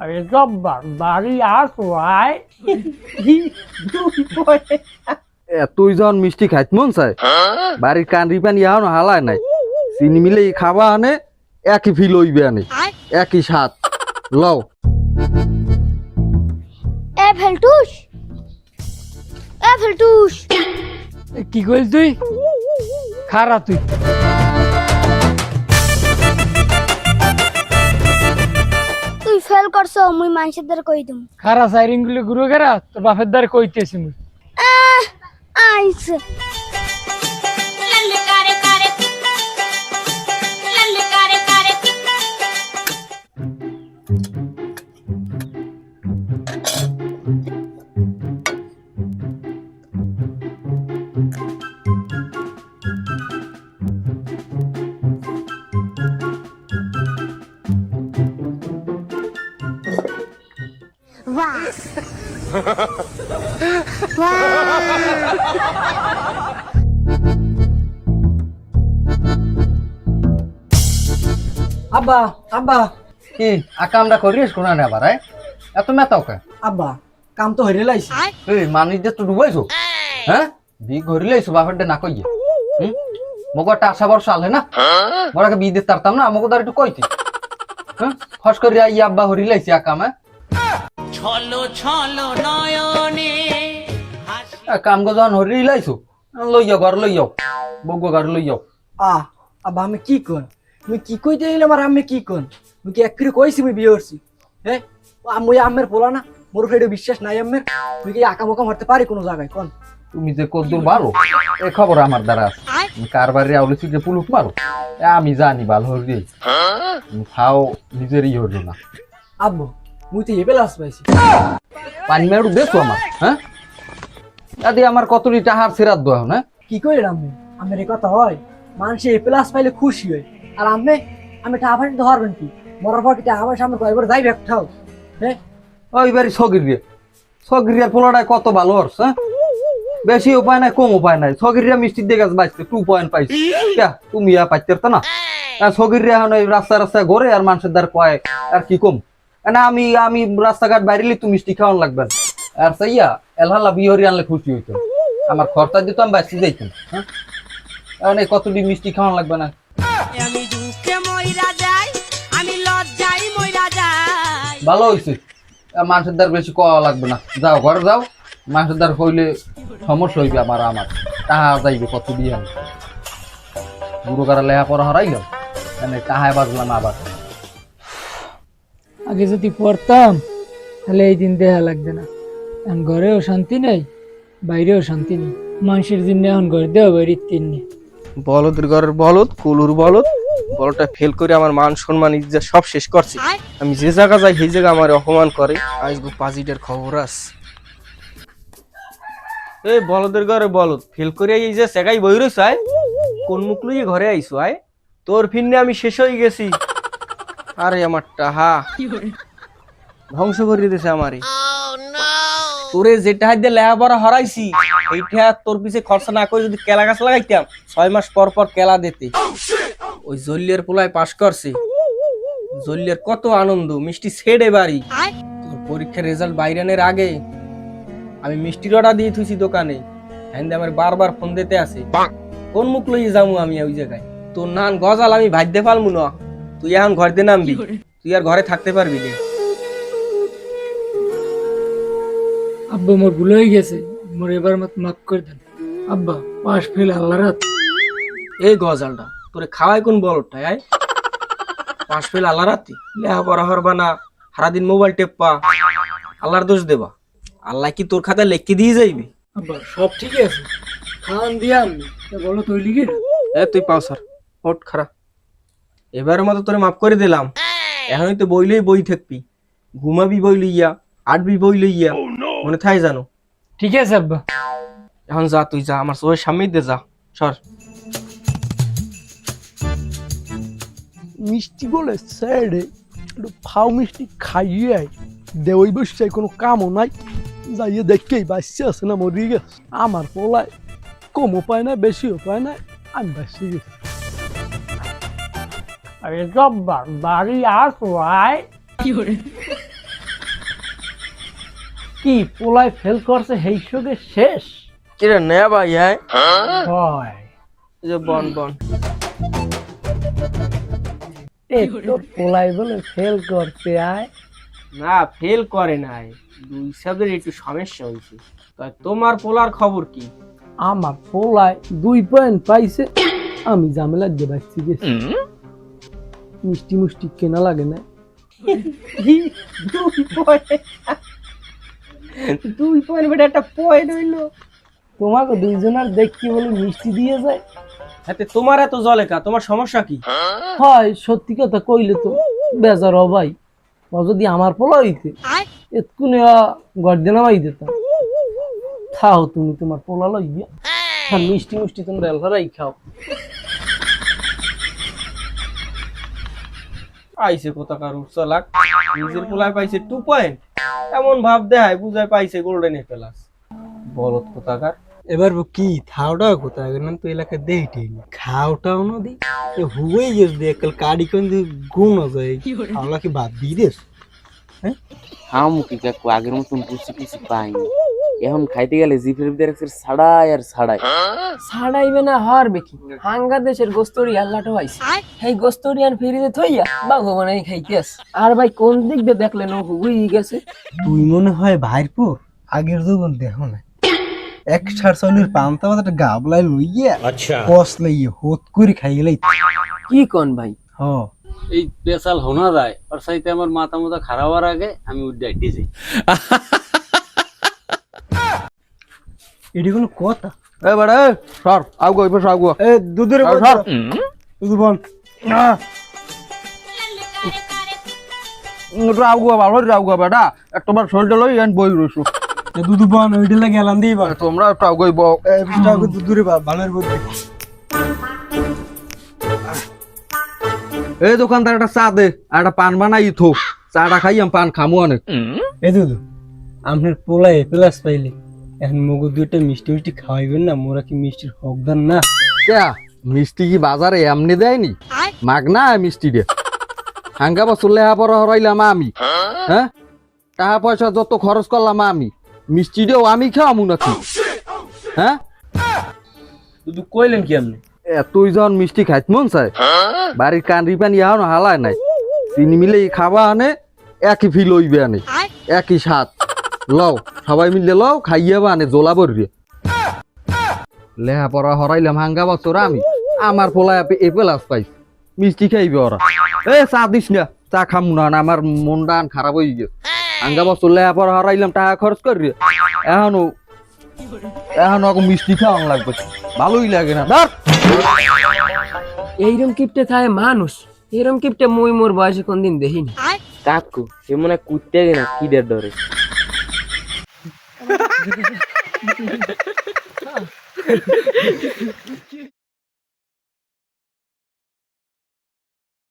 আরে জব্বার বাড়ি আসো এ, তুই যখন মিষ্টি খাইত মন চাই বাড়ির কান্দি পানি এখন হালায় নাই। চিনি মিলে খাবা আনে একই ফিল হইবে আনে একই স্বাদ। লও। এ ফেলটুস এ ফেলটুস কি কইল তুই? খারা তুই। ফেল করছ মুই মানুষদের কই দিম? খারা সাইরিংগুলো গুরু গেরা তোর বাপের দ্বারে কইতেছি মুই। আইছে আব্বা আব্বা। কি আকামটা করিস কোনা না আবার আয়? এত মেতাও কে আব্বা কাম তো হইরে লাইছি। এই মানি যে তুই ডুবাইছো? হ্যাঁ? বি ঘরি লাইছো বাপের না কইয়ে। হুম? মগো একটা আশা বর্ষ আলে না? মোরাকে বি দিতে পারতাম না আমাকে দ্বারা একটু কইতি। হ্যাঁ ফস করে আই আব্বা হরি লাইছি আকাম হ্যাঁ ছলো ছলো নয়নে। কাম গো যখন হরি লাইছো লই যাও ঘর লই যাও বগো ঘর লই যাও। আ আব্বা আমি কি কোন মুই কি কইতে এলাম আর আমি কি কোন মুই কি একরি কইছি মুই বিয়ে করছি হে? মুই আমের বলা না মোর ফেডে বিশ্বাস নাই আমের তুই কি আঁকা মোকা মারতে পারি কোনো জায়গায় কোন তুমি যে কদ্দুর ভালো এ খবর আমার দ্বারা কারবারে আউলেছি যে পুলুক মারো এ আমি জানি ভালো হরি খাও নিজেরই হরি না। আব্বু মুই তো এবেলা পাইছি। পানি মেরু দেখো আমার হ্যাঁ? দাদি আমার কতটি টাহার দোয়া না কি আমের কথা হয় মানুষ এ প্লাস পাইলে খুশি হয়। আর আমি আমি টাকা পানি তো হারবেন কি? মরার পর টাকা পয়সা আমার কয়বার যাইবে একটাও হ্যাঁ? ওই বাড়ি সগিরিয়া সগিরিয়ার পোলাটায় কত ভালো হর্স হ্যাঁ? বেশি উপায় নাই কম উপায় নাই। সগিরিয়া মিষ্টির দিকে বাঁচতে টু পয়েন্ট পাইছি। তুমি ইয়া পাইতে না? আর সগিরিয়া এখন ওই রাস্তা রাস্তায় ঘরে আর মানুষের দ্বার কয় আর কি কম? না আমি আমি রাস্তাঘাট বাইরেলি তুমি মিষ্টি খাওয়ান লাগবেন আর সাইয়া এলহাল্লা বিহরি আনলে খুশি হইতো। আমার খরচা দিত আমি বাঁচতে যাইতাম হ্যাঁ? এই কতটি মিষ্টি খাওয়ান লাগবে না। আমি দুঃখে মইরা যাই আমি মইরা যাই। ভালো হয়েছে মানুষের দ্বার বেশি কওয়া লাগবে না। যাও ঘরে যাও। মানুষের দ্বার হইলে সমস্যা হইবে আমার আমার। তাহা যাইবে কত দিয়ে বুড়ো কারা লেহা পড়া হারাইলাম মানে তাহায় বাজলাম আবার। আগে যদি পড়তাম তাহলে এই দিন দেহা লাগবে না। এখন ঘরেও শান্তি নেই বাইরেও শান্তি নেই। মানুষের জন্য এখন ঘর দেওয়া বাড়ির তিন নেই বলদের ঘরের বলদ কুলুর বলদ বলটা ফেল করে আমার মান সম্মান ইজ্জত সব শেষ করছে। আমি যে জায়গা যাই সেই জায়গা আমার অপমান করে। আজগো পাজিটের খবর আস এই বলদের ঘরে বলদ ফেল করে এই যে সেগাই বই রইছ আয় কোন মুখ লইয়ে ঘরে আইছো আয়। তোর ফিরনে আমি শেষ হয়ে গেছি। আরে আমার টাহা ধ্বংস করে দিতেছে আমারে। তোরে যেটা হাত দিয়ে লেখাপড়া হরাইছি এইটা তোর পিছে খরচা না করে যদি কেলা গাছ লাগাইতাম ছয় মাস পর পর কেলা দিতে। ওই জল্লিয়ার পোলায় পাশ করছে। জল্লিয়ার কত আনন্দ মিষ্টি ছেড়ে বাড়ি। তোর পরীক্ষার রেজাল্ট বাইরানের আগে আমি মিষ্টির অর্ডার দিয়ে থুইছি দোকানে। হ্যান্ডে আমার বারবার ফোন দিতে আছে। কোন মুখ লইয়ে যাব আমি ওই জায়গায়? তোর নান গজাল আমি ভাইতে পারব না। তুই এখন ঘর দিয়ে নামবি তুই আর ঘরে থাকতে পারবি না। আব্বা মোর ভুল হয়ে গেছে। মোর এবার মত মাফ করে দেন। আব্বা পাশ ফেল আল্লাহ রাত। এই গজালটা তোরে খাওয়াই কোন বলটা আয় পাঁচ ফেল আল্লাহ রাতি? লেহা পড়া হরবা না সারাদিন মোবাইল টেপা আল্লাহর দোষ দেবা। আল্লাহ কি তোর খাতায় লেখকে দিয়ে যাইবি? আব্বা সব ঠিক আছে। খান দিয়া আমি তা বলো তুই লিখে এ তুই পাও স্যার। হট খারাপ এবারের মতো তোরে মাফ করে দিলাম। এখনই তো বইলেই বই থাকবি। ঘুমাবি বই লইয়া আটবি বই লইয়া মনে থাই জানো? ঠিক আছে আব্বা। এখন যা তুই যা আমার চোখের সামনেই দে যা। সর। মিষ্টি বলে স্যারে একটু ফাও মিষ্টি খাইয়ে আয়। দেওয়াই বসছে কোনো কামও নাই। যাইয়ে দেখেই বাঁচছে আছে না মরি গেছে। আমার পোলায় কমও পায় না বেশিও পায় না আমি বাঁচি গেছি আরে জব্বার বাড়ি আসো আয় কি পোলায় ফেল করছে সেই সঙ্গে শেষ? কিরে নে ভাই হ্যাঁ। এই যে বন বন। এ তোর পোলায় বলে ফেল করছে আয়। না ফেল করে নাই। দুই সাদের একটু সমস্যা হয়েছে। তাই তোমার পোলার খবর কি? আমার পোলায় দুই পয়েন্ট পাইছে। আমি ঝামেলা দিয়ে বাঁচছি গেছি মিষ্টি মুষ্টি কেনা লাগে না। দুই পয়েন্ট দুই বেটা একটা পয়েন্ট হইল। তোমাকে দুইজনের দেখি বলে মিষ্টি দিয়ে যায়। হাতে তোমার এত জলে কা তোমার সমস্যা কি? হয় সত্যি কথা কইলে তো বেজার ভাই। ও যদি আমার পোলা হইতে এতকুনে গর্দেনা বাই দিতাম খাও তুমি তোমার পোলা লইয়া। মিষ্টি মিষ্টি তোমরা এলফারাই খাও। পাইছে কোথাকার উৎসলাক নিজের পোলায় পাইছে টু পয়েন্ট এমন ভাব দেখায় বুঝায় পাইছে গোল্ডেন এ প্লাস বলত কোথাকার। এবার কি থাওটা কোথায় না তো এলাকা দেইটেই খাওটাও না দি। হুয়ে গেছ দে কাল কাড়ি কোন দি গুণ যায়। খাওলা কি বাদ দি দেস হামুকি কাকু আগের মতন পুষি পুষি পাইনি। এখন খাইতে গেলে জিফের ভিতরে একটা ছাড়াই আর ছাড়াই। ছাড়াইবে না হওয়ার বেকি। হাঙ্গা দেশের গোস্তরি আল্লাহটা পাইছে সেই গোস্তরি আর ফিরিতে থইয়া বা ভবনে খাইতে আস আর ভাই কোন দিক দিয়ে দেখলেন ও হুই গেছে? তুই মনে হয় ভাইরপুর? আগের যুগন দেখো না। এক সার চাউলের পান্তা বাজাটা গাবলাই লইয়া কস লইয়া হোত করে খাই গেলাই কি কোন ভাই? হ। এই পেশাল হোনা যায়। ওর সাইতে আমার মাথা মাথা খারাপ হওয়ার আগে আমি উঠে দিয়েছি এটি কোনো কথা? এ বেড়া সর আগুয়া এবার আগুয়া। এ দুধের সর। দুধ বল একটু আগুয়া ভালো রে আগুয়া বেটা শরীরটা লই এন বই রইছু দুধ বন ওইটা লাগে এলাম দিই বা তোমরা দুধুরে ভালোর এই দোকানদার একটা চা দে আর একটা পান বানাই থো। চাটা খাই আমি পান খামু অনেক এ দুধু আপনার পোলাই প্লাস পাইলে। এখন মগু দুইটা মিষ্টি মিষ্টি খাওয়াইবেন না মোরা কি মিষ্টির হকদার না? কেয়া মিষ্টি কি বাজারে এমনি দেয়নি? মাগনা মিষ্টি দে। হাঙ্গা বছর লেহা পড়া হরাইলাম আমি। হ্যাঁ? টাকা পয়সা যত খরচ করলাম আমি মিষ্টি দিয়েও আমি খাওয়ামু নাকি হ্যাঁ? শুধু কইলেন কি আপনি? এ তুই যখন মিষ্টি খাইত মন চায় বাড়ির কান্দি পানি এখন হালায় নাই। চিনি মিলে খাবা আনে একই ফিল হইবে আনে। একই স্বাদ। লও সবাই মিলে লও খাইয়াবা আনে জোলা বরিয়ে লেহা পড়া হরাইলাম হাঙ্গা বছর আমি আমার পোলায় এ পেলাস পাই মিষ্টি খাইবে ওরা। এ চা দিস না চা খাম না আমার মন ডান খারাপ হয়ে গেছে। হাঙ্গা বছর লেহা পড়া হরাইলাম টাকা খরচ করি এখনও এখন ওকে মিষ্টি খাওয়ান লাগবে। ভালোই লাগে না। ধর! এইরম কিপটে থাকে মানুষ। এরম কিপটে মুই মোর বয়সে কোনদিন দেখিনি। কাকু সে মনে হয় কুত্তে গেনা কিদের ডরে ah.